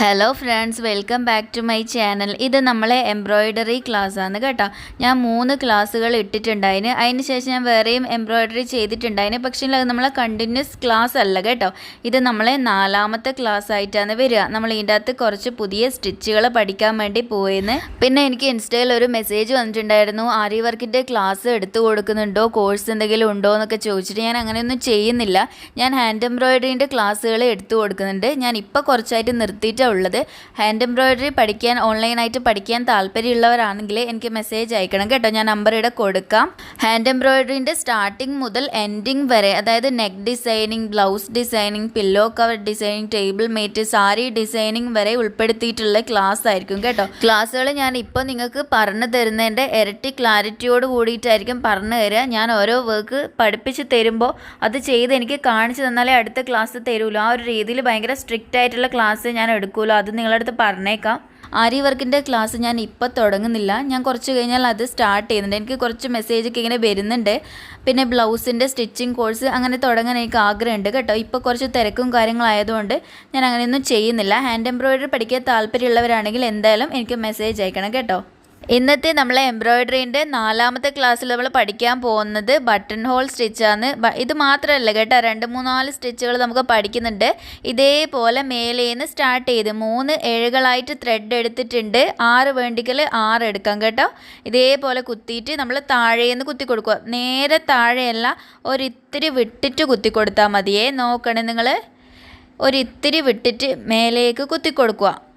Hello friends welcome back to my channel ഇത് നമ്മളെ embroidery ആണ് കേട്ടോ. ഞാൻ മൂന്ന് ക്ലാസ്സുകൾ ഇട്ടിട്ടുണ്ടായിന്. അതിന് ശേഷം ഞാൻ വേറെയും എംബ്രോയ്ഡറി ചെയ്തിട്ടുണ്ടായിന്. പക്ഷേ അത് നമ്മളെ കണ്ടിന്യൂസ് ക്ലാസ് അല്ല കേട്ടോ. ഇത് നമ്മളെ നാലാമത്തെ ക്ലാസ് ആയിട്ടാണ് വരിക. നമ്മൾ ഇതിന്റെ അകത്ത് കുറച്ച് പുതിയ സ്റ്റിച്ചുകൾ പഠിക്കാൻ വേണ്ടി പോയെന്ന്. പിന്നെ എനിക്ക് ഇൻസ്റ്റയിൽ ഒരു മെസ്സേജ് വന്നിട്ടുണ്ടായിരുന്നു. ആരി വർക്കിന്റെ ക്ലാസ് എടുത്തു കൊടുക്കുന്നുണ്ടോ? കോഴ്സ് എന്തെങ്കിലും ഉണ്ടോ എന്നൊക്കെ ചോദിച്ചിട്ട് ഞാൻ അങ്ങനെയൊന്നും ചെയ്യുന്നില്ല. ഞാൻ ഹാൻഡ് എംബ്രോയ്ഡറിന്റെ ക്ലാസ്സുകൾ എടുത്തു കൊടുക്കുന്നുണ്ട്. ഞാൻ ഇപ്പോൾ കുറച്ചായിട്ട് നിർത്തിയിട്ടാണ് ഉള്ളത്. ഹാൻഡ് എംബ്രോയ്ഡറി പഠിക്കാൻ ഓൺലൈനായിട്ട് പഠിക്കാൻ താല്പര്യമുള്ളവരാണെങ്കിൽ എനിക്ക് മെസ്സേജ് അയക്കണം കേട്ടോ. ഞാൻ നമ്പർ ഇവിടെ കൊടുക്കാം. ഹാൻഡ് എംബ്രോയ്ഡറിന്റെ സ്റ്റാർട്ടിങ് മുതൽ എൻഡിങ് വരെ അതായത് neck designing blouse designing pillow cover designing table mat sari designing വരെ ഉൾപ്പെടുത്തിയിട്ടുള്ള ക്ലാസ് ആയിരിക്കും കേട്ടോ. ക്ലാസ്സുകൾ ഞാൻ ഇപ്പോൾ നിങ്ങൾക്ക് പറഞ്ഞു തരുന്നതിന്റെ ഇരട്ടി ക്ലാരിറ്റിയോട് കൂടിയിട്ടായിരിക്കും പറഞ്ഞു തരിക. ഞാൻ ഓരോ വർക്ക് പഠിപ്പിച്ച് തരുമ്പോൾ അത് ചെയ്ത് എനിക്ക് കാണിച്ചു തന്നാലേ അടുത്ത ക്ലാസ് തരുള്ളൂ ആ ഒരു രീതിയിൽ ഭയങ്കര സ്ട്രിക്റ്റ് ആയിട്ടുള്ള ക്ലാസ് ഞാൻ എടുക്കുമല്ലോ അത് നിങ്ങളുടെ അടുത്ത് പറഞ്ഞേക്കാം. ആരി വർക്കിന്റെ ക്ലാസ് ഞാൻ ഇപ്പോൾ തുടങ്ങുന്നില്ല. ഞാൻ കുറച്ച് കഴിഞ്ഞാൽ അത് സ്റ്റാർട്ട് ചെയ്യുന്നുണ്ട്. എനിക്ക് കുറച്ച് മെസ്സേജ് ഒക്കെ ഇങ്ങനെ വരുന്നുണ്ട്. പിന്നെ ബ്ലൗസിന്റെ സ്റ്റിച്ചിങ് കോഴ്സ് അങ്ങനെ തുടങ്ങാൻ എനിക്ക് ആഗ്രഹമുണ്ട് കേട്ടോ. ഇപ്പോൾ കുറച്ച് തിരക്കും കാര്യങ്ങളായതുകൊണ്ട് ഞാൻ അങ്ങനെയൊന്നും ചെയ്യുന്നില്ല. ഹാൻഡ് എംബ്രോയിഡറി പഠിക്കാൻ താല്പര്യമുള്ളവരാണെങ്കിൽ എന്തായാലും എനിക്ക് മെസ്സേജ് അയക്കണം കേട്ടോ. ഇന്നത്തെ നമ്മളെ എംബ്രോയിഡറിന്റെ നാലാമത്തെ ക്ലാസ്സിൽ നമ്മൾ പഠിക്കാൻ പോകുന്നത് ബട്ടൺ ഹോൾ സ്റ്റിച്ചാണ്. ഇത് മാത്രമല്ല കേട്ടോ രണ്ട് മൂന്നാൽ സ്റ്റിച്ചുകൾ നമുക്ക് പഠിക്കുന്നുണ്ട്. ഇതേപോലെ മേലേന്ന് സ്റ്റാർട്ട് ചെയ്ത് മൂന്ന് ഏഴുകളായിട്ട് ത്രെഡ് എടുത്തിട്ടുണ്ട്. ആറ് വേണ്ടിക്കൽ ആറ് എടുക്കാം കേട്ടോ. ഇതേപോലെ കുത്തിയിട്ട് നമ്മൾ താഴേന്ന് കുത്തി കൊടുക്കുക. നേരെ താഴെയല്ല ഒരിത്തിരി വിട്ടിട്ട് കുത്തി കൊടുത്താൽ മതിയേ. നോക്കണേ നിങ്ങൾ. ഒരിത്തിരി വിട്ടിട്ട് മേലേക്ക് കുത്തി കൊടുക്കുക.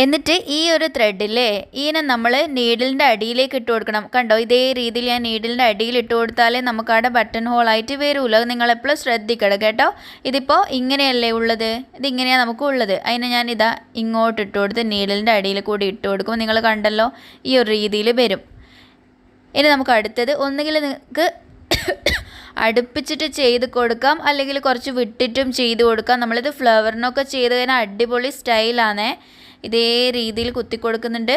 എന്നിട്ട് ഈ ഒരു ത്രെഡില്ലേ ഇതിനെ നമ്മൾ നീഡിലിന്റെ അടിയിലേക്ക് ഇട്ട് കൊടുക്കണം. കണ്ടോ? ഇതേ രീതിയിൽ ഞാൻ നീഡിലിന്റെ അടിയിൽ ഇട്ട് കൊടുത്താലേ നമുക്ക് അവിടെ ബട്ടൺ ഹോളായിട്ട് വരുമല്ലോ അത് നിങ്ങളെപ്പോഴും ശ്രദ്ധിക്കണം കേട്ടോ. ഇതിപ്പോൾ ഇങ്ങനെയല്ലേ ഉള്ളത്? ഇതിങ്ങനെയാണ് നമുക്ക് ഉള്ളത്. അതിനെ ഞാൻ ഇതാ ഇങ്ങോട്ട് ഇട്ട് കൊടുത്ത് നീഡിലിന്റെ അടിയിൽ കൂടി ഇട്ട് കൊടുക്കും നിങ്ങൾ കണ്ടല്ലോ ഈ ഒരു രീതിയിൽ വരും. ഇനി നമുക്ക് അടുത്തത് ഒന്നുകിൽ നിങ്ങൾക്ക് അടുപ്പിച്ചിട്ട് ചെയ്ത് കൊടുക്കാം അല്ലെങ്കിൽ കുറച്ച് വിട്ടിട്ടും ചെയ്ത് കൊടുക്കാം. നമ്മളിത് ഫ്ലവറിനൊക്കെ ചെയ്ത് കഴിഞ്ഞാൽ അടിപൊളി സ്റ്റൈലാണേ ഇതേ രീതിയിൽ കുത്തി കൊടുക്കുന്നുണ്ട്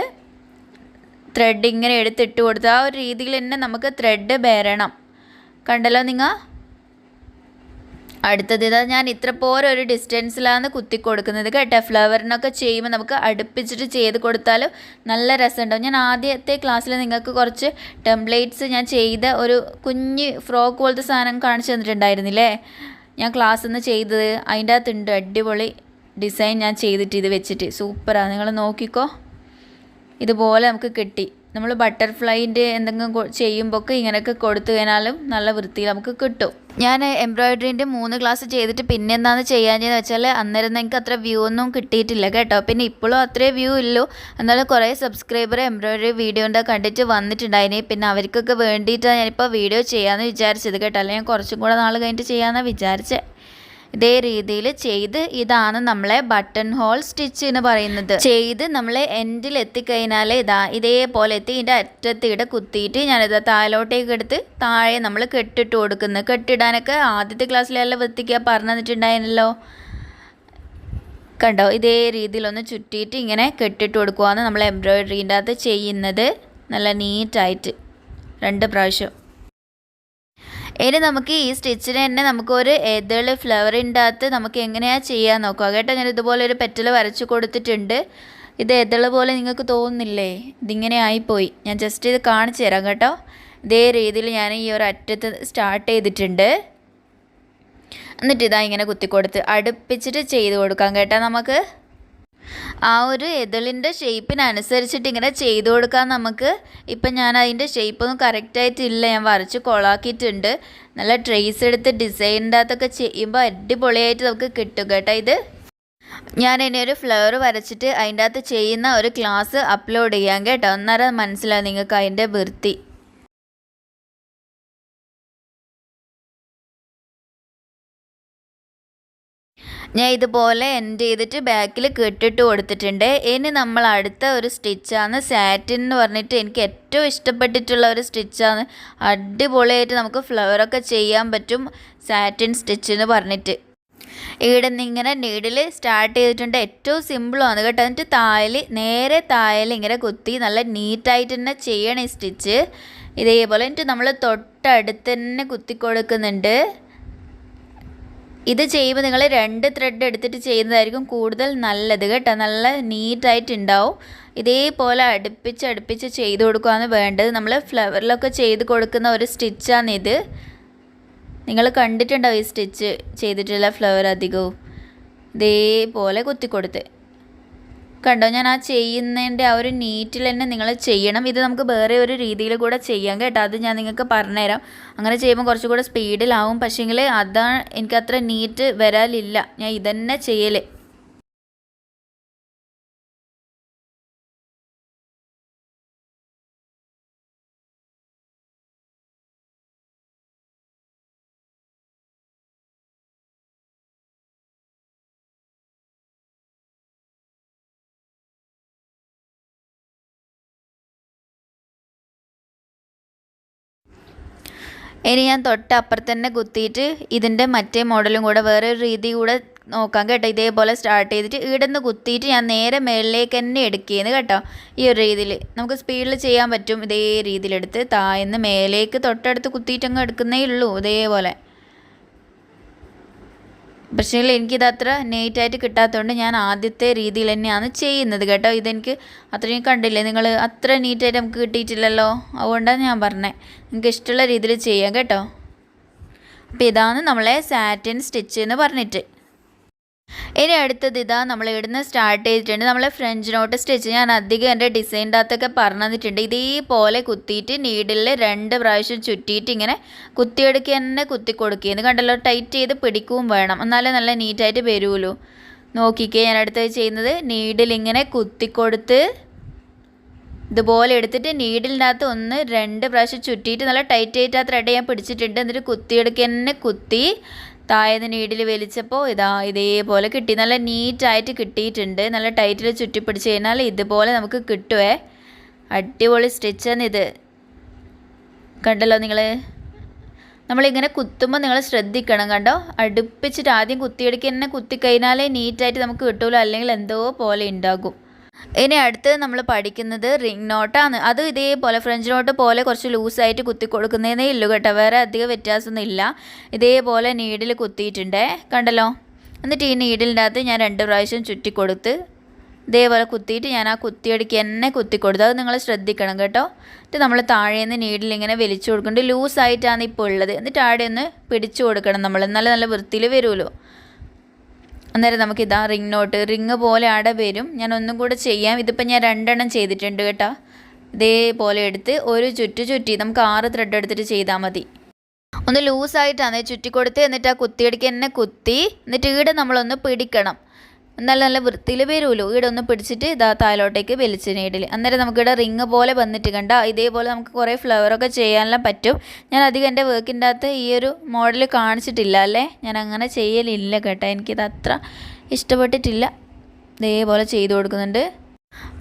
ത്രെഡ് ഇങ്ങനെ എടുത്തിട്ട് കൊടുത്ത് ആ ഒരു രീതിയിൽ തന്നെ നമുക്ക് ത്രെഡ് ബേരണം. കണ്ടല്ലോ നിങ്ങൾ അടുത്തത് ഇതാ ഞാൻ ഇത്ര പോലെ ഒരു ഡിസ്റ്റൻസിലാണ് കുത്തി കൊടുക്കുന്നത് കേട്ടോ ഫ്ലവറിനൊക്കെ ചെയ്യുമ്പോൾ നമുക്ക് അടുപ്പിച്ചിട്ട് ചെയ്ത് കൊടുത്താലും നല്ല രസമുണ്ടാവും. ഞാൻ ആദ്യത്തെ ക്ലാസ്സിൽ നിങ്ങൾക്ക് കുറച്ച് ടെംപ്ലേറ്റ്സ് ഞാൻ ചെയ്ത ഒരു കുഞ്ഞ് ഫ്രോക്ക് പോലത്തെ സാധനം കാണിച്ചു തന്നിട്ടുണ്ടായിരുന്നില്ലേ? ഞാൻ ക്ലാസ്സിൽ നിന്ന് ചെയ്തത് അതിന്റെ അകത്തുണ്ട് അടിപൊളി ഡിസൈൻ ഞാൻ ചെയ്തിട്ട് ഇത് വെച്ചിട്ട്. സൂപ്പറാണ് നിങ്ങൾ നോക്കിക്കോ. ഇതുപോലെ നമുക്ക് കിട്ടി. നമ്മൾ ബട്ടർഫ്ലൈന്റെ എന്തെങ്കിലും ചെയ്യുമ്പോൾ ഒക്കെ ഇങ്ങനെയൊക്കെ കൊടുത്തു കഴിഞ്ഞാലും നല്ല വൃത്തിയിൽ നമുക്ക് കിട്ടും. ഞാൻ എംബ്രോയിഡറിന്റെ മൂന്ന് ക്ലാസ് ചെയ്തിട്ട് പിന്നെ എന്താണെന്ന് ചെയ്യാഞ്ഞതെന്ന് വെച്ചാൽ അന്നേരം എനിക്ക് അത്ര വ്യൂ ഒന്നും കിട്ടിയിട്ടില്ല കേട്ടോ. പിന്നെ ഇപ്പോഴും അത്രേ വ്യൂ ഇല്ലല്ലോ എന്നാലും കുറേ സബ്സ്ക്രൈബർ എംബ്രോയ്ഡറി വീഡിയോന്റെ കണ്ടിട്ട് വന്നിട്ടുണ്ടായിന്. പിന്നെ അവർക്കൊക്കെ വേണ്ടിയിട്ടാണ് ഞാനിപ്പോൾ വീഡിയോ ചെയ്യാമെന്ന് വിചാരിച്ചത് കേട്ടോ. അല്ലെങ്കിൽ ഞാൻ കുറച്ചും കൂടെ നാൾ കഴിഞ്ഞിട്ട് ചെയ്യാമെന്നാണ് വിചാരിച്ചത് ഇതേ രീതിയിൽ ചെയ്ത് ഇതാണ് നമ്മളെ ബട്ടൺ ഹോൾ സ്റ്റിച്ച് എന്ന് പറയുന്നത്. ചെയ്ത് നമ്മൾ എൻഡിൽ എത്തിക്കഴിഞ്ഞാൽ ഇതാ ഇതേപോലെ എത്തി ഇതിന്റെ അറ്റത്തിടെ കുത്തിയിട്ട് ഞാനിത് താഴോട്ടേക്ക് എടുത്ത് താഴെ നമ്മൾ കെട്ടിട്ട് കൊടുക്കുന്നു. കെട്ടിടാനൊക്കെ ആദ്യത്തെ ക്ലാസ്സിലെല്ലാം വൃത്തിക്കുക പറഞ്ഞു തന്നിട്ടുണ്ടായിരുന്നല്ലോ കണ്ടോ? ഇതേ രീതിയിലൊന്ന് ചുറ്റിയിട്ട് ഇങ്ങനെ കെട്ടിട്ട് കൊടുക്കുകയാണ് നമ്മൾ എംബ്രോയ്ഡറീന്റെ അകത്ത് ചെയ്യുന്നത്. നല്ല നീറ്റായിട്ട് രണ്ട് പ്രാവശ്യം. ഇനി നമുക്ക് ഈ സ്റ്റിച്ചിന് തന്നെ നമുക്കൊരു ഏതേൾ ഫ്ലവറിന്റെ അകത്ത് നമുക്ക് എങ്ങനെയാണ് ചെയ്യാൻ നോക്കുക? കേട്ടോ ഞാൻ ഇതുപോലെ ഒരു പെറ്റൽ വരച്ച് കൊടുത്തിട്ടുണ്ട്. ഇത് എതിൾ പോലെ നിങ്ങൾക്ക് തോന്നുന്നില്ലേ? ഇതിങ്ങനെ ആയിപ്പോയി. ഞാൻ ജസ്റ്റ് ഇത് കാണിച്ചു തരാം കേട്ടോ. ഇതേ രീതിയിൽ ഞാൻ ഈ ഒരു അറ്റത്ത് സ്റ്റാർട്ട് ചെയ്തിട്ടുണ്ട്. എന്നിട്ട് ഇതാ ഇങ്ങനെ കുത്തിക്കൊടുത്ത് അടുപ്പിച്ചിട്ട് ചെയ്ത് കൊടുക്കാം കേട്ടോ നമുക്ക്. ആ ഒരു എതിളിന്റെ ഷേപ്പിനനുസരിച്ചിട്ട് ഇങ്ങനെ ചെയ്തു കൊടുക്കാൻ നമുക്ക് ഇപ്പം ഞാൻ അതിന്റെ ഷേപ്പൊന്നും കറക്റ്റായിട്ടില്ല ഞാൻ വരച്ച് കൊളാക്കിയിട്ടുണ്ട്. നല്ല ട്രേസ് എടുത്ത് ഡിസൈനിന്റെ അകത്തൊക്കെ ചെയ്യുമ്പോൾ അടിപൊളിയായിട്ട് നമുക്ക് കിട്ടും കേട്ടോ ഇത്. ഞാൻ ഇനി ഒരു ഫ്ലവർ വരച്ചിട്ട് അതിന്റെ അകത്ത് ചെയ്യുന്ന ഒരു ക്ലാസ് അപ്ലോഡ് ചെയ്യാം കേട്ടോ. അന്നേരം മനസ്സിലാവും നിങ്ങൾക്ക് അതിന്റെ വൃത്തി. ഞാൻ ഇതുപോലെ എൻഡ് ചെയ്തിട്ട് ബാക്കിൽ കെട്ടിട്ട് കൊടുത്തിട്ടുണ്ട്. ഇനി നമ്മൾ അടുത്ത ഒരു സ്റ്റിച്ചാണ്. സാറ്റിൻ എന്ന് പറഞ്ഞിട്ട് എനിക്ക് ഏറ്റവും ഇഷ്ടപ്പെട്ടിട്ടുള്ള ഒരു സ്റ്റിച്ചാണ്. അടിപൊളിയായിട്ട് നമുക്ക് ഫ്ലവറൊക്കെ ചെയ്യാൻ പറ്റും സാറ്റിൻ സ്റ്റിച്ച് എന്ന് പറഞ്ഞിട്ട്. ഇവിടെ നിന്ന് ഇങ്ങനെ നീഡിൽ സ്റ്റാർട്ട് ചെയ്തിട്ടുണ്ട്. ഏറ്റവും സിമ്പിളാണ് കേട്ടോ. എന്നിട്ട് തായൽ നേരെ തായൽ ഇങ്ങനെ കുത്തി നല്ല നീറ്റായിട്ട് തന്നെ ചെയ്യണം ഈ സ്റ്റിച്ച്. ഇതേപോലെ എന്നിട്ട് നമ്മൾ തൊട്ടടുത്ത് തന്നെ കുത്തി കൊടുക്കുന്നുണ്ട്. ഇത് ചെയ്യുമ്പോൾ നിങ്ങൾ രണ്ട് ത്രെഡ് എടുത്തിട്ട് ചെയ്യുന്നതായിരിക്കും കൂടുതൽ നല്ലത് കേട്ടോ. നല്ല നീറ്റായിട്ടുണ്ടാവും. ഇതേപോലെ അടുപ്പിച്ച് അടുപ്പിച്ച് ചെയ്ത് കൊടുക്കുകയാണ് വേണ്ടത്. നമ്മൾ ഫ്ലവറിലൊക്കെ ചെയ്ത് കൊടുക്കുന്ന ഒരു സ്റ്റിച്ചാണിത് നിങ്ങൾ കണ്ടിട്ടുണ്ടാവും ഈ സ്റ്റിച്ച് ചെയ്തിട്ടുള്ള ഫ്ലവർ അധികവും. ഇതേപോലെ കുത്തിക്കൊടുത്ത്. കണ്ടോ? ഞാൻ ആ ചെയ്യുന്നതിന്റെ ആ ഒരു നീറ്റിൽ തന്നെ നിങ്ങൾ ചെയ്യണം. ഇത് നമുക്ക് വേറെ ഒരു രീതിയിൽ കൂടെ ചെയ്യാം കേട്ടോ. അത് ഞാൻ നിങ്ങൾക്ക് പറഞ്ഞുതരാം. അങ്ങനെ ചെയ്യുമ്പോൾ കുറച്ചും കൂടെ സ്പീഡിലാവും പക്ഷേങ്കിൽ അതാണ് എനിക്കത്ര നീറ്റ് വരാലില്ല. ഞാൻ ഇതന്നെ ചെയ്യൽ ഇനി ഞാൻ തൊട്ട് അപ്പുറത്ത് തന്നെ കുത്തിയിട്ട് ഇതിന്റെ മറ്റേ മോഡലും കൂടെ വേറെ ഒരു രീതി കൂടെ നോക്കാം കേട്ടോ. ഇതേപോലെ സ്റ്റാർട്ട് ചെയ്തിട്ട് ഇവിടെ നിന്ന് കുത്തിയിട്ട് ഞാൻ നേരെ മേളിലേക്ക് തന്നെ എടുക്കുകയെന്ന് കേട്ടോ. ഈ ഒരു രീതിയിൽ നമുക്ക് സ്പീഡിൽ ചെയ്യാൻ പറ്റും. ഇതേ രീതിയിലെടുത്ത് താഴ്ന്ന് മേലേക്ക് തൊട്ടടുത്ത് കുത്തിയിട്ട് അങ്ങ് എടുക്കുന്നേ ഉള്ളൂ. ഇതേപോലെ. പക്ഷേ എനിക്കിത് അത്ര നെയ്റ്റായിട്ട് കിട്ടാത്തതുകൊണ്ട് ഞാൻ ആദ്യത്തെ രീതിയിൽ തന്നെയാണ് ചെയ്യുന്നത് കേട്ടോ. ഇതെനിക്ക് അത്രയും കണ്ടില്ലേ? നിങ്ങൾ അത്ര നീറ്റായിട്ട് നമുക്ക് കിട്ടിയിട്ടില്ലല്ലോ? അതുകൊണ്ടാണ് ഞാൻ പറഞ്ഞത് നിങ്ങൾക്ക് ഇഷ്ടമുള്ള രീതിയിൽ ചെയ്യാം കേട്ടോ. അപ്പോൾ ഇതാണ് നമ്മളെ സാറ്റിൻ സ്റ്റിച്ച് എന്ന് പറഞ്ഞിട്ട്. ഇനി അടുത്തത് ഇതാ നമ്മൾ ഇവിടുന്ന് സ്റ്റാർട്ട് ചെയ്തിട്ടുണ്ട്. നമ്മളെ ഫ്രഞ്ച് നോട്ട് സ്റ്റിച്ച് ഞാൻ അധികം എന്റെ ഡിസൈന്റെ അകത്തൊക്കെ പറഞ്ഞു തന്നിട്ടുണ്ട് ഇതേപോലെ കുത്തിയിട്ട് നീഡിൽ രണ്ട് പ്രാവശ്യം ചുറ്റിയിട്ട് ഇങ്ങനെ കുത്തിയെടുക്കുക തന്നെ കുത്തി ഇത് കണ്ടല്ലോ ടൈറ്റ് ചെയ്ത് പിടിക്കുകയും വേണം. എന്നാലേ നല്ല നീറ്റായിട്ട് വരുമല്ലോ നോക്കിക്കേ ഞാൻ അടുത്തത് ചെയ്യുന്നത് നീഡിൽ ഇങ്ങനെ കുത്തിക്കൊടുത്ത് ഇതുപോലെ എടുത്തിട്ട് നീഡിലിന്റെ അകത്ത് ഒന്ന് രണ്ട് പ്രാവശ്യം ചുറ്റിയിട്ട് നല്ല ടൈറ്റ് ആയിട്ട് ആ ത്രെഡ് ഞാൻ പിടിച്ചിട്ടുണ്ട്. എന്നിട്ട് കുത്തിയെടുക്കുക തന്നെ കുത്തി താഴെ നീഡിൽ വലിച്ചപ്പോൾ ഇതാ ഇതേപോലെ കിട്ടി. നല്ല നീറ്റായിട്ട് കിട്ടിയിട്ടുണ്ട്. നല്ല ടൈറ്റിൽ ചുറ്റിപ്പിടിച്ച് കഴിഞ്ഞാൽ ഇതുപോലെ നമുക്ക് കിട്ടുവേ. അടിപൊളി സ്റ്റിച്ചാണ് ഇത്. കണ്ടല്ലോ നിങ്ങൾ നമ്മളിങ്ങനെ കുത്തുമ്പോൾ നിങ്ങൾ ശ്രദ്ധിക്കണം കണ്ടോ? അടുപ്പിച്ചിട്ട് ആദ്യം കുത്തിയെടുക്കുക. തന്നെ കുത്തിക്കഴിഞ്ഞാലേ നീറ്റായിട്ട് നമുക്ക് കിട്ടുമല്ലോ അല്ലെങ്കിൽ എന്തോ പോലെ ഉണ്ടാകും. ഇനി അടുത്ത് നമ്മൾ പഠിക്കുന്നത് റിംഗ് നോട്ടാണ്. അത് ഇതേപോലെ ഫ്രഞ്ച് നോട്ട് പോലെ കുറച്ച് ലൂസായിട്ട് കുത്തി കൊടുക്കുന്നതേ ഇല്ലു കേട്ടോ. വേറെ അധികം വ്യത്യാസമൊന്നും ഇല്ല. ഇതേപോലെ നീഡിൽ കുത്തിയിട്ടുണ്ടേ. കണ്ടല്ലോ? എന്നിട്ട് ഈ നീഡിലിന്റെ അകത്ത് ഞാൻ രണ്ട് പ്രാവശ്യം ചുറ്റി കൊടുത്ത് ഇതേപോലെ കുത്തിയിട്ട് ഞാൻ ആ കുത്തിയടിക്ക് കുത്തി കൊടുത്തു. അത് നിങ്ങൾ ശ്രദ്ധിക്കണം കേട്ടോ. എന്നിട്ട് നമ്മൾ താഴേന്ന് നീഡിൽ ഇങ്ങനെ വലിച്ചു കൊടുക്കുന്നുണ്ട്. ലൂസായിട്ടാണ് ഇപ്പോൾ ഉള്ളത്. എന്നിട്ട് ആടെ ഒന്ന് പിടിച്ചു കൊടുക്കണം നമ്മൾ. നല്ല നല്ല വൃത്തിയിൽ വരുമല്ലോ അന്നേരം നമുക്ക് ഇതാ റിംഗ് നോട്ട് റിങ് പോലെ അട വരും. ഞാൻ ഒന്നും കൂടെ ചെയ്യാം. ഇതിപ്പോൾ ഞാൻ രണ്ടെണ്ണം ചെയ്തിട്ടുണ്ട് കേട്ടോ. ഇതേപോലെ എടുത്ത് ഒരു ചുറ്റു ചുറ്റി നമുക്ക് ആറ് ത്രെഡ് എടുത്തിട്ട് ചെയ്താൽ മതി. ഒന്ന് ലൂസായിട്ടാണ് ചുറ്റി കൊടുത്ത് എന്നിട്ട് ആ കുത്തിയെടുക്കുക എന്നെ കുത്തി. എന്നിട്ട് ഈടെ നമ്മളൊന്ന് പിടിക്കണം. നല്ല നല്ല വൃത്തിയിൽ വരുമല്ലോ. ഇവിടെ ഒന്ന് പിടിച്ചിട്ട് ഇതാ താലോട്ടേക്ക് വലിച്ച് നീഡിൽ അന്നേരം നമുക്കിവിടെ റിങ് പോലെ വന്നിട്ട് കണ്ട ഇതേപോലെ നമുക്ക് കുറേ ഫ്ലവറൊക്കെ ചെയ്യാനെല്ലാം പറ്റും. ഞാൻ അധികം എന്റെ വർക്കിന്റെ അകത്ത് ഈ ഒരു മോഡൽ കാണിച്ചിട്ടില്ല അല്ലേ? ഞാൻ അങ്ങനെ ചെയ്യലില്ല കേട്ടോ. എനിക്കിത് അത്ര ഇഷ്ടപ്പെട്ടിട്ടില്ല. ഇതേപോലെ ചെയ്തു കൊടുക്കുന്നുണ്ട്.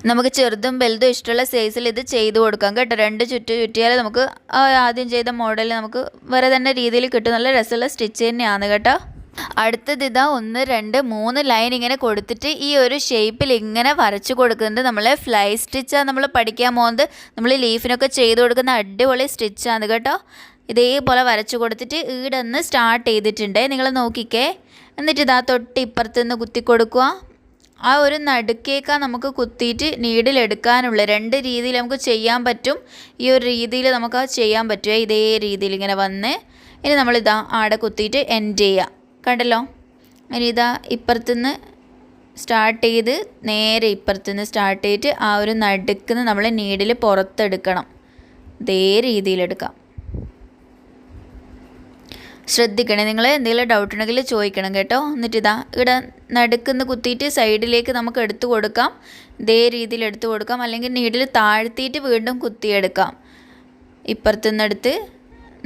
നമുക്ക് ചെറുതും വലുതും ഇഷ്ടമുള്ള സൈസിൽ ഇത് ചെയ്തു കൊടുക്കാം കേട്ടോ. രണ്ട് ചുറ്റു ചുറ്റിയാൽ നമുക്ക് ആദ്യം ചെയ്ത മോഡൽ നമുക്ക് വേറെ തന്നെ രീതിയിൽ കിട്ടും. നല്ല രസമുള്ള സ്റ്റിച്ച് തന്നെയാണ് കേട്ടോ. അടുത്തത് ഇതാ ഒന്ന് രണ്ട് മൂന്ന് ലൈൻ ഇങ്ങനെ കൊടുത്തിട്ട് ഈ ഒരു ഷേപ്പിൽ ഇങ്ങനെ വരച്ചു കൊടുക്കുന്നുണ്ട് നമ്മൾ ഫ്ലൈ സ്റ്റിച്ചാണ് നമ്മൾ പഠിക്കാൻ പോകുന്നത്. നമ്മൾ ലീഫിനൊക്കെ ചെയ്ത് കൊടുക്കുന്ന അടിപൊളി സ്റ്റിച്ചാണ് കേട്ടോ. ഇതേപോലെ വരച്ചു കൊടുത്തിട്ട് ഈടന്ന് സ്റ്റാർട്ട് ചെയ്തിട്ടുണ്ട്. നിങ്ങൾ നോക്കിക്കേ. എന്നിട്ട് ഇതാ തൊട്ട് ഇപ്പുറത്തുനിന്ന് കുത്തി കൊടുക്കുക. ആ ഒരു നടുക്കേക്കാ നമുക്ക് കുത്തിയിട്ട് നീഡിലെടുക്കാനുള്ള രണ്ട് രീതിയിൽ നമുക്ക് ചെയ്യാൻ പറ്റും. ഈ ഒരു രീതിയിൽ നമുക്ക് ചെയ്യാൻ പറ്റുമേ ഇതേ രീതിയിൽ ഇങ്ങനെ വന്ന്. ഇനി നമ്മളിതാ ആടെ കുത്തിയിട്ട് എൻഡ് ചെയ്യുക കണ്ടല്ലോ? ഇനി ഇതാ ഇപ്പുറത്തുനിന്ന് സ്റ്റാർട്ട് ചെയ്ത് നേരെ ഇപ്പുറത്തുനിന്ന് സ്റ്റാർട്ട് ചെയ്തിട്ട് ആ ഒരു നടുക്കുന്ന് നമ്മൾ നീഡിൽ പുറത്തെടുക്കണം. ഇതേ രീതിയിലെടുക്കാം. ശ്രദ്ധിക്കണേ നിങ്ങൾ എന്തെങ്കിലും ഡൗട്ട് ഉണ്ടെങ്കിൽ ചോദിക്കണം കേട്ടോ. എന്നിട്ട് ഇതാ ഇവിടെ നടുക്കുന്ന് കുത്തിയിട്ട് സൈഡിലേക്ക് നമുക്ക് എടുത്തു കൊടുക്കാം. ഇതേ രീതിയിൽ എടുത്തു കൊടുക്കാം. അല്ലെങ്കിൽ നീഡിൽ താഴ്ത്തിയിട്ട് വീണ്ടും കുത്തിയെടുക്കാം. ഇപ്പുറത്തുനിന്നെടുത്ത്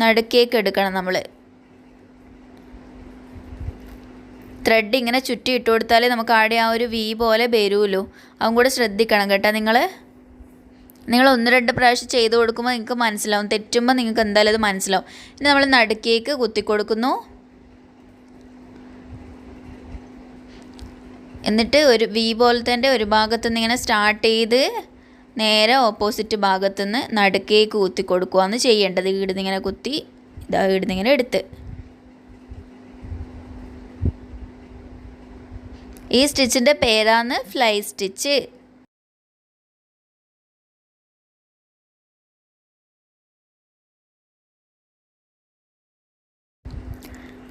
നടുക്കേക്ക് എടുക്കണം നമ്മൾ ത്രെഡ് ഇങ്ങനെ ചുറ്റി ഇട്ട് കൊടുത്താലേ നമുക്ക് ആടെ ആ ഒരു വി പോലെ വരുമല്ലോ അതും കൂടെ ശ്രദ്ധിക്കണം കേട്ടോ നിങ്ങൾ നിങ്ങൾ ഒന്ന് രണ്ട് പ്രാവശ്യം ചെയ്ത് കൊടുക്കുമ്പോൾ നിങ്ങൾക്ക് മനസ്സിലാവും. തെറ്റുമ്പോൾ നിങ്ങൾക്ക് എന്തായാലും അത് മനസ്സിലാവും. ഇനി നമ്മൾ നടുക്കേക്ക് കുത്തി കൊടുക്കുന്നു. എന്നിട്ട് ഒരു വി പോലത്തെ ഒരു ഭാഗത്തുനിന്ന് ഇങ്ങനെ സ്റ്റാർട്ട് ചെയ്ത് നേരെ ഓപ്പോസിറ്റ് ഭാഗത്തുനിന്ന് നടുക്കേക്ക് കുത്തി കൊടുക്കുകയാണ് ചെയ്യേണ്ടത്. ഈടുന്നിങ്ങനെ കുത്തി ഇതാ ഈടുന്നിങ്ങനെ എടുത്ത്. ഈ സ്റ്റിച്ചിന്റെ പേരാണ് ഫ്ലൈ സ്റ്റിച്ച്.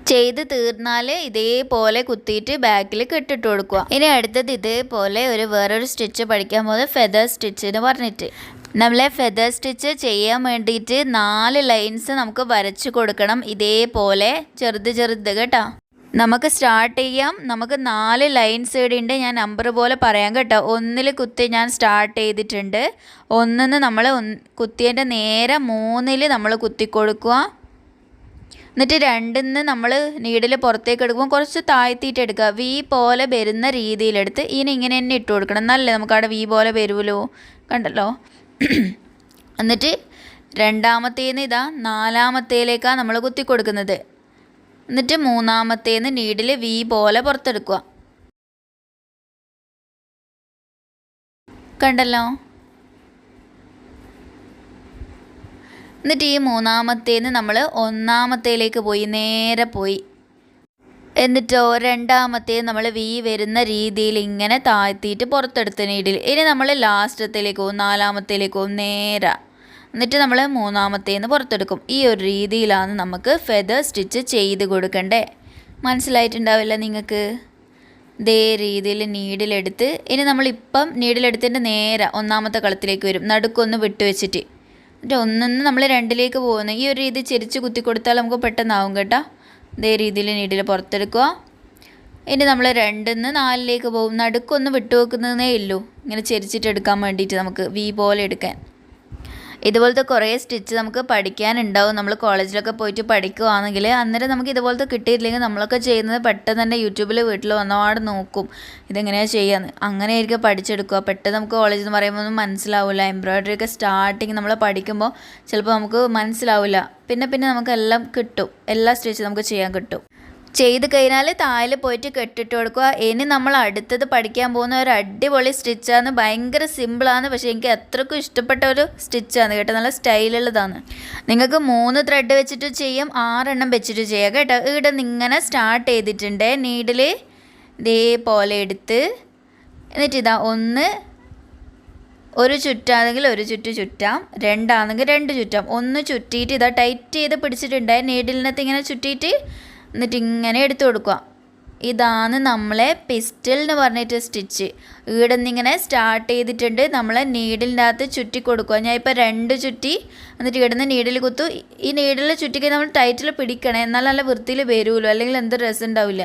ചെയ്ത് തീർന്നാൽ ഇതേപോലെ കുത്തിയിട്ട് ബാക്കിൽ കെട്ടിട്ട് കൊടുക്കുക ഇനി അടുത്തത് ഇതേപോലെ ഒരു വേറൊരു സ്റ്റിച്ച് പഠിക്കാൻ പോകുന്നത് ഫെദർ സ്റ്റിച്ച് എന്ന് പറഞ്ഞിട്ട്. നമ്മളെ ഫെദർ സ്റ്റിച്ച് ചെയ്യാൻ വേണ്ടിയിട്ട് നാല് ലൈൻസ് നമുക്ക് വരച്ച് കൊടുക്കണം ഇതേപോലെ. ചെറുത് ചെറുത് കേട്ടോ. നമുക്ക് സ്റ്റാർട്ട് ചെയ്യാം. നമുക്ക് നാല് ലൈൻസ് ഇവിടെ ഉണ്ട് ഞാൻ നമ്പർ പോലെ പറയാം കേട്ടോ. ഒന്നിൽ കുത്തി ഞാൻ സ്റ്റാർട്ട് ചെയ്തിട്ടുണ്ട്. ഒന്നിന്ന് നമ്മൾ കുത്തിയതിന്റെ നേരെ മൂന്നിൽ നമ്മൾ കുത്തി കൊടുക്കുക. എന്നിട്ട് രണ്ടിൽ നിന്ന് നമ്മൾ നീഡിൽ പുറത്തേക്ക് എടുക്കുമ്പോൾ കുറച്ച് താഴ്ത്തിയിട്ട് എടുക്കുക. വി പോലെ വരുന്ന രീതിയിലെടുത്ത് ഇനി ഇങ്ങനെ തന്നെ ഇട്ട് കൊടുക്കണം. എന്നല്ലേ നമുക്ക് അവിടെ വി പോലെ വരുമല്ലോ കണ്ടല്ലോ? എന്നിട്ട് രണ്ടാമത്തേന്ന് ഇതാ നാലാമത്തേലേക്കാണ് നമ്മൾ കുത്തി കൊടുക്കുന്നത്. എന്നിട്ട് മൂന്നാമത്തേന്ന് നീഡിൽ വി പോലെ പുറത്തെടുക്കുക. കണ്ടല്ലോ? എന്നിട്ട് ഈ മൂന്നാമത്തേന്ന് നമ്മൾ ഒന്നാമത്തേലേക്ക് പോയി നേരെ പോയി. എന്നിട്ടോ രണ്ടാമത്തേ നമ്മൾ വി വരുന്ന രീതിയിൽ ഇങ്ങനെ താഴ്ത്തിയിട്ട് പുറത്തെടുത്ത നീഡിൽ ഇനി നമ്മൾ ലാസ്റ്റത്തിലേക്ക് പോകും നാലാമത്തേലേക്ക് പോകും നേരെ. എന്നിട്ട് നമ്മൾ മൂന്നാമത്തേന്ന് പുറത്തെടുക്കും. ഈ ഒരു രീതിയിലാണ് നമുക്ക് ഫെദർ സ്റ്റിച്ച് ചെയ്ത് കൊടുക്കണ്ടേ? മനസ്സിലായിട്ടുണ്ടാവില്ല നിങ്ങൾക്ക്? ഇതേ രീതിയിൽ നീഡിലെടുത്ത് ഇനി നമ്മളിപ്പം നീഡിലെടുത്തിന്റെ നേരെ ഒന്നാമത്തെ കളത്തിലേക്ക് വരും. നടുക്കൊന്ന് വിട്ടുവെച്ചിട്ട് എന്നിട്ട് ഒന്നിന്ന് നമ്മൾ രണ്ടിലേക്ക് പോകുന്നു. ഈ ഒരു രീതി ചെരിച്ച് കുത്തി കൊടുത്താൽ നമുക്ക് പെട്ടെന്നാവും കേട്ടോ. ഇതേ രീതിയിൽ നീഡിൽ പുറത്തെടുക്കുക. ഇനി നമ്മൾ രണ്ടിൽ നിന്ന് നാലിലേക്ക് പോകും. നടുക്കൊന്ന് വിട്ടു വെക്കുന്നതേ ഉള്ളൂ. ഇങ്ങനെ ചെരിച്ചിട്ട് എടുക്കാൻ വേണ്ടിയിട്ട് നമുക്ക് വി പോലെ എടുക്കാൻ. ഇതുപോലത്തെ കുറേ സ്റ്റിച്ച് നമുക്ക് പഠിക്കാനുണ്ടാവും. നമ്മൾ കോളേജിലൊക്കെ പോയിട്ട് പഠിക്കുകയാണെങ്കിൽ അന്നേരം നമുക്ക് ഇതുപോലത്തെ കിട്ടിയിട്ടില്ലെങ്കിൽ നമ്മളൊക്കെ ചെയ്യുന്നത് പെട്ടെന്ന് തന്നെ യൂട്യൂബിൽ വീട്ടിൽ വന്നപാട് നോക്കും. ഇതെങ്ങനെയാണ് ചെയ്യാന്ന്. അങ്ങനെ ആയിരിക്കും പഠിച്ചെടുക്കുക. പെട്ടെന്ന് നമുക്ക് കോളേജ് എന്ന് പറയുമ്പോൾ ഒന്നും മനസ്സിലാവില്ല. എംബ്രോയ്ഡറി ഒക്കെ സ്റ്റാർട്ടിങ് നമ്മൾ പഠിക്കുമ്പോൾ ചിലപ്പോൾ നമുക്ക് മനസ്സിലാവില്ല. പിന്നെ പിന്നെ നമുക്ക് എല്ലാം കിട്ടും. എല്ലാ സ്റ്റിച്ചും നമുക്ക് ചെയ്യാൻ കിട്ടും. ചെയ്ത് കഴിഞ്ഞാൽ താഴെ പോയിട്ട് കെട്ടിട്ട് കൊടുക്കുക. ഇനി നമ്മൾ അടുത്തത് പഠിക്കാൻ പോകുന്ന ഒരു അടിപൊളി സ്റ്റിച്ചാണ് ഭയങ്കര സിമ്പിളാണ് പക്ഷേ എനിക്ക് അത്രക്കും ഇഷ്ടപ്പെട്ട ഒരു സ്റ്റിച്ചാണ് കേട്ടോ. നല്ല സ്റ്റൈലുള്ളതാണ് നിങ്ങൾക്ക് മൂന്ന് ത്രെഡ് വെച്ചിട്ട് ചെയ്യാം ആറെണ്ണം വെച്ചിട്ട് ചെയ്യാം കേട്ടോ. ഇവിടെ ഇങ്ങനെ സ്റ്റാർട്ട് ചെയ്തിട്ടുണ്ട്. നീഡിൽ ഇതേപോലെ എടുത്ത് എന്നിട്ട് ഇതാ ഒന്ന് ഒരു ചുറ്റാണെങ്കിൽ ഒരു ചുറ്റ് ചുറ്റാം. രണ്ടാണെങ്കിൽ രണ്ട് ചുറ്റാം. ഒന്ന് ചുറ്റിയിട്ട് ഇതാ ടൈറ്റ് ചെയ്ത് പിടിച്ചിട്ടുണ്ടായി. നീഡിലിനകത്ത് ഇങ്ങനെ ചുറ്റിയിട്ട് എന്നിട്ട് ഇങ്ങനെ എടുത്തു കൊടുക്കുക. ഇതാണ് നമ്മളെ പിസ്റ്റൽ എന്ന് പറഞ്ഞിട്ട് സ്റ്റിച്ച് ഇവിടെ നിന്നിങ്ങനെ സ്റ്റാർട്ട് ചെയ്തിട്ടുണ്ട്. നമ്മളെ നീഡിലിന്റെ അകത്ത് ചുറ്റി കൊടുക്കുക. ഞാൻ ഇപ്പോൾ രണ്ട് ചുറ്റി എന്നിട്ട് ഇവിടുന്ന് നീഡിൽ കുത്തു. ഈ നീഡിൽ ചുറ്റിക്കഴിഞ്ഞാൽ നമ്മൾ ടൈറ്റിൽ പിടിക്കണേ. എന്നാൽ നല്ല വൃത്തിയിൽ വരുമല്ലോ. അല്ലെങ്കിൽ എന്ത് രസം ഉണ്ടാവില്ല.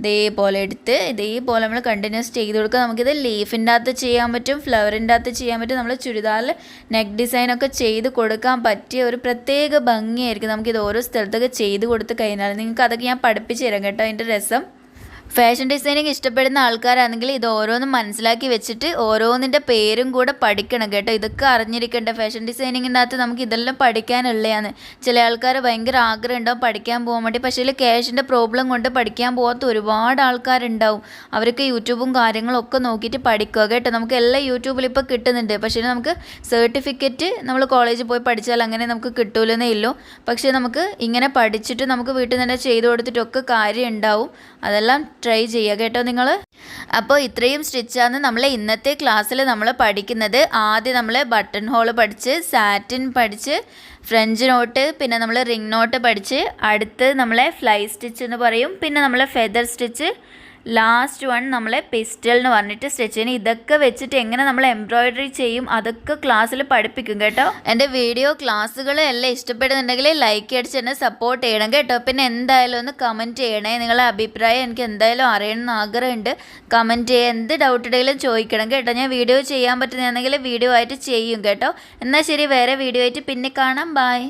ഇതേപോലെ എടുത്ത് ഇതേപോലെ നമ്മൾ കണ്ടിന്യൂസ് ചെയ്ത് കൊടുക്കുക. നമുക്കിത് ലീഫിന്റെ അകത്ത് ചെയ്യാൻ പറ്റും ഫ്ലവറിന്റെ അകത്ത് ചെയ്യാൻ പറ്റും. നമ്മൾ ചുരിദാറിൽ നെക്ക് ഡിസൈനൊക്കെ ചെയ്ത് കൊടുക്കാൻ പറ്റിയ ഒരു പ്രത്യേക ഭംഗിയായിരിക്കും. നമുക്കിത് ഓരോ സ്ഥലത്തൊക്കെ ചെയ്ത് കൊടുത്ത് കഴിഞ്ഞാൽ നിങ്ങൾക്ക് അതൊക്കെ ഞാൻ പഠിപ്പിച്ച് തരാം കേട്ടോ. അതിന്റെ രസം. ഫാഷൻ ഡിസൈനിങ് ഇഷ്ടപ്പെടുന്ന ആൾക്കാരാണെങ്കിൽ ഇത് ഓരോന്നും മനസ്സിലാക്കി വെച്ചിട്ട് ഓരോന്നിന്റെ പേരും കൂടെ പഠിക്കണം കേട്ടോ. ഇതൊക്കെ അറിഞ്ഞിരിക്കേണ്ട. ഫാഷൻ ഡിസൈനിങ്ങിന്റെ അകത്ത് നമുക്ക് ഇതെല്ലാം പഠിക്കാനുള്ളതാണ്. ചില ആൾക്കാർ ഭയങ്കര ആഗ്രഹം ഉണ്ടാവും പഠിക്കാൻ പോകാൻ വേണ്ടി. പക്ഷേ ക്യാഷിന്റെ പ്രോബ്ലം കൊണ്ട് പഠിക്കാൻ പോകാത്ത ഒരുപാട് ആൾക്കാരുണ്ടാവും. അവർക്ക് യൂട്യൂബും കാര്യങ്ങളും ഒക്കെ നോക്കിയിട്ട് പഠിക്കുക കേട്ടോ. നമുക്ക് എല്ലാം യൂട്യൂബിൽ ഇപ്പോൾ കിട്ടുന്നുണ്ട്. പക്ഷേ നമുക്ക് സർട്ടിഫിക്കറ്റ് നമ്മൾ കോളേജിൽ പോയി പഠിച്ചാൽ അങ്ങനെ നമുക്ക് കിട്ടൂലെന്നേ ഇല്ലൂ പക്ഷേ നമുക്ക് ഇങ്ങനെ പഠിച്ചിട്ട് നമുക്ക് വീട്ടിൽ നിന്ന് തന്നെ ചെയ്തു കൊടുത്തിട്ടൊക്കെ കാര്യം ഉണ്ടാവും അതെല്ലാം ട്രൈ ചെയ്യുക കേട്ടോ നിങ്ങൾ അപ്പോൾ ഇത്രയും സ്റ്റിച്ചാണ് നമ്മൾ ഇന്നത്തെ ക്ലാസ്സിൽ നമ്മൾ പഠിക്കുന്നത്. ആദ്യം നമ്മൾ ബട്ടൺ ഹോൾ പഠിച്ച് സാറ്റിൻ പഠിച്ച് ഫ്രഞ്ച് നോട്ട് പിന്നെ നമ്മൾ റിംഗ് നോട്ട് പഠിച്ച് അടുത്ത് നമ്മളെ ഫ്ലൈ സ്റ്റിച്ച് എന്ന് പറയും. പിന്നെ നമ്മളെ ഫെദർ സ്റ്റിച്ച് ലാസ്റ്റ് വൺ നമ്മളെ പെസ്റ്റൽ എന്ന് പറഞ്ഞിട്ട് സ്റ്റിച്ച് ചെയ്യണം ഇതൊക്കെ വെച്ചിട്ട് എങ്ങനെ നമ്മൾ എംബ്രോയിഡറി ചെയ്യും അതൊക്കെ ക്ലാസ്സിൽ പഠിപ്പിക്കും കേട്ടോ. എന്റെ വീഡിയോ ക്ലാസ്സുകൾ എല്ലാം ഇഷ്ടപ്പെടുന്നുണ്ടെങ്കിൽ ലൈക്ക് അടിച്ച് എന്നെ സപ്പോർട്ട് ചെയ്യണം കേട്ടോ. പിന്നെ എന്തായാലും ഒന്ന് കമന്റ് ചെയ്യണേ. നിങ്ങളുടെ അഭിപ്രായം എനിക്ക് എന്തായാലും അറിയണമെന്ന് ആഗ്രഹമുണ്ട്. കമന്റ് ചെയ്യുക എന്ത് ഡൗട്ട് ഉണ്ടെങ്കിലും ചോദിക്കണം കേട്ടോ. ഞാൻ വീഡിയോ ചെയ്യാൻ പറ്റുന്നതെങ്കിൽ വീഡിയോ ആയിട്ട് ചെയ്യും കേട്ടോ. എന്നാൽ ശരി വേറെ വീഡിയോ ആയിട്ട് പിന്നെ കാണാം. ബായ്